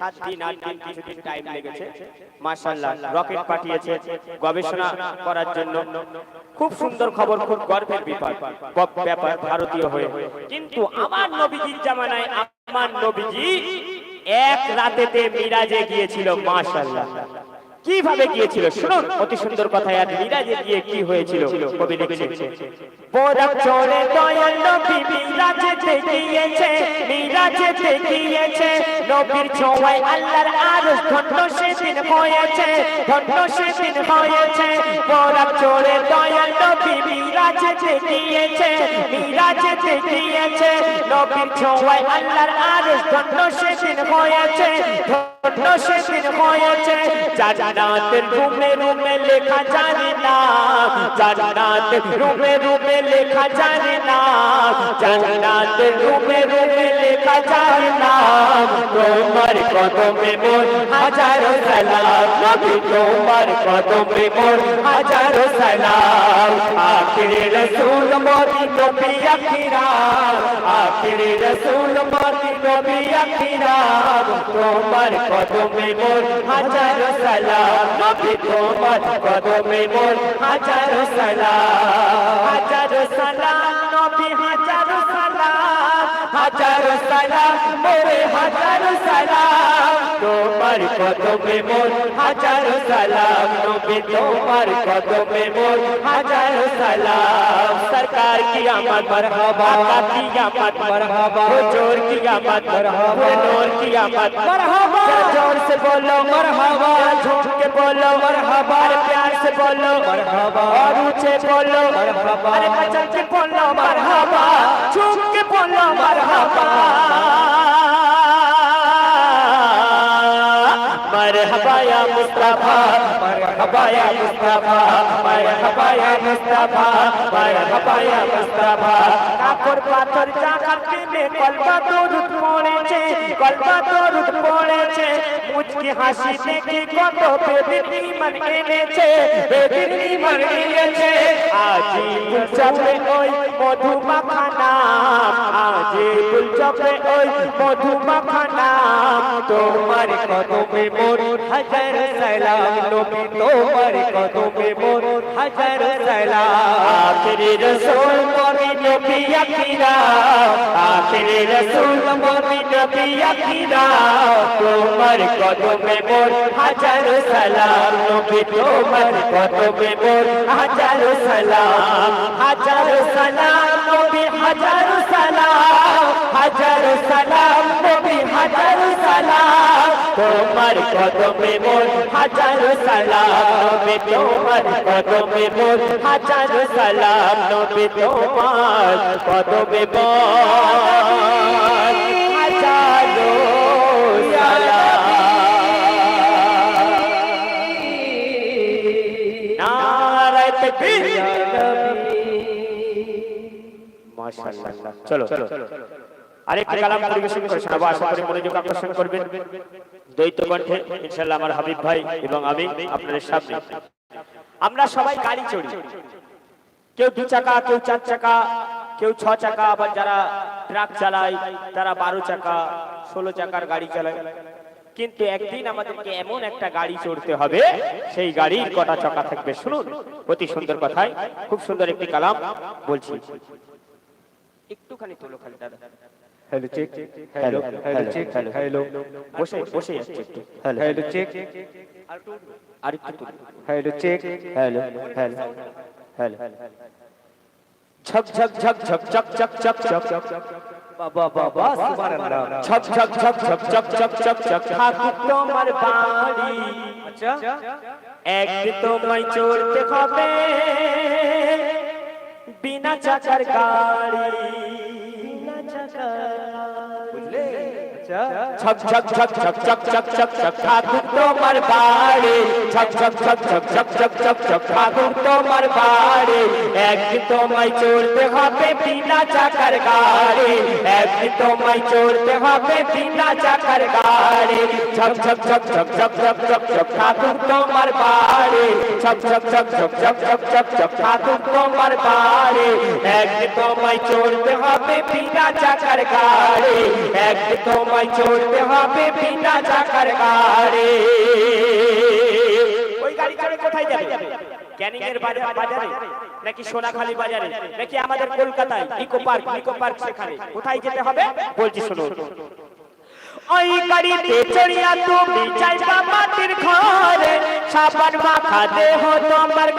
সাত দিন আট দিন কিছুদিন টাইম লেগেছে। মাশাল্লাহ রকেট পাঠিয়েছে গবেষণা করার জন্য। খুব সুন্দর খবর খুব গর্বের ব্যাপার। ব্যাপার ভারতীয় হয়ে। কিন্তু আমার নবীজির জামানায় আমার নবীজি এক রাতেতে মিরাজে গিয়েছিল মাশাল্লাহ কীভাবে গিয়েছিল? শুনুন, অতি সুন্দর কথা আর মিরাজে গিয়ে কি হয়েছিল? কবি লিখছে বোরাক চলে দয়াল নবী মিরাজে গিয়েছে মিরাজে গিয়েছে। নবীর ছোঁয়ায় আল্লাহর আরশ ধন্য সেদিন হয়েছে, ধন্য সেদিন হয়েছে। বোরাক চলে দয়াল নবী মিরাজে গিয়েছে মিরাজে গিয়েছে। নবীর ছোঁয়ায় আল্লাহর আরশ ধন্য সেদিন হয়েছে, ধন্য সেদিন হয়েছে। জান্নাতের जानात रूपे रूपे लेखा जानिना जानात रूपे रूपे लेखा जानिना जानात रूपे रूपे लेखा जाने जानिना तोमर कदम में मोर हज़ार सलाम। कभी तोमर कदम में मोर हज़ार सलाम। आखिर रसूल मोदी तो भी खिरा आखिर रसूल मोदी तो पिया खिरा तोमर कदम में मोर हज़ार सलाम। নবী তোমার কদমে মোর হাজার সালাম হাজার সালাম নবী হাজার সালাম হাজার সালাম মোরে হাজার সালাম তোমার কদমে মোর হাজারো সালাম নবী তোমার কদমে মোর হাজারো সালাম সরকার की आमद मरहबा की आमद मरहबा हुजूर की आमद मरहबा नूर की आमद मरहबा जोर से बोलो मरहबा झूम के बोलो मरहबा अरे प्यार से बोलो मरहबा और ऊंचे बोलो मरहबा अरे बचन के बोलो मरहबा झूम के बोलो मरहबा مرحبا يا مصطفى مرحبا يا مصطفى مرحبا يا مصطفى مرحبا يا مصطفى কাপড় পাথর জাকাত কিনে কলবা দরুদ পড়েছে, কলবা দরুদ পড়েছে। মুচকি হাসি দেখে কত বেদিনী মন এনেছে, বেদিনী মন এনেছে। আজি গুলচপে ওই মধু মাখানা আজি গুলচপে ওই মধু মাখানা তোমার কদমে মোর হাজার সালাম নবী, তোমার কদমে মোর হাজার সালাম আখিরি রসুল নবী নবী আখিরা আখিরি রসুল নবী নবী আখিরা, তোমার কদমে মোর হাজার সালাম নবী, তোমার কদমে মোর হাজার সালাম হাজার সালাম, নবী হাজার সালাম। হাজার সালাম, নবী হাজার সালাম। তোমার কদমে মোর হাজার সালাম। তোমার কদমে মোর হাজার সালাম। নবী তোমার কদমে মোর আমার হাবিব ভাই এবং আমি আপনাদের সামনে আমরা সবাই গাড়ি চড়ি। কেউ দু চাকা, কেউ চার চাকা, কেউ ছ চাকা, আবার যারা ট্রাক চালায়, তারা বারো চাকা, ষোলো চাকার গাড়ি চালায়। কিন্তু একদিন আমাদেরকে এমন একটা গাড়ি চড়তে হবে সেই গাড়ির কটা চাকা থাকবে শুনুন অতি সুন্দর কথায় খুব সুন্দর একটি কালাম বলছি একটুখানি তোলো খালি দাদা hello check hello hello check hello বসে বসে যাচ্ছে একটু হ্যালো হ্যালো চেক আর একটু তুলো hello check hello hello hello ঝক ঝক ঝক ঝক ঝক ঝক ঝক ঝক বাবা বাবা সুবহানাল্লাহ ঠাকুর তোমার বাড়ি আচ্ছা একদিন তোমায় চড়তে হবে বিনা চাকার গাড়ি বিনা চাকার বুঝলে আচ্ছা ছক ছক ছক ছক ছক ছক ছক ছক ঠাকুর তোমার বাড়ি ছক ছক ছক ছক ছক ছক ছক ছক ঠাকুর তোমার বাড়ি একদিন তোমায় চড়তে হবে বিনা চাকার গাড়ি একদিন তোমায় চড়তে হবে বিনা চাকার গাড়ি ছক ছক ছক ছক ছক ছক ছক ছক ঠাকুর তোমার বাড়ি ছক ছক ছক ছক ছক ছক ছক ছক ঠাকুর তোমার বাড়ি একদিন তোমায় চড়তে হবে বিনা চাকার গাড়ি এক তোমায় চড়তে হবে বিনা চাকার গাড়ি ওই গাড়ি চড়ে কোথায় যাবে ক্যানিং এর বাজারে নাকি সোনাখালী বাজারে? নাকি আমাদের কলকাতায় ইকো পার্ক ইকো পার্ক সেখানে? কোথায় যেতে হবে? বলছি শুনুন। ওই গাড়িতে চড়িয়া তুমি যাইবা মাটির ঘরে। সাবান মাখা দেহ তোমার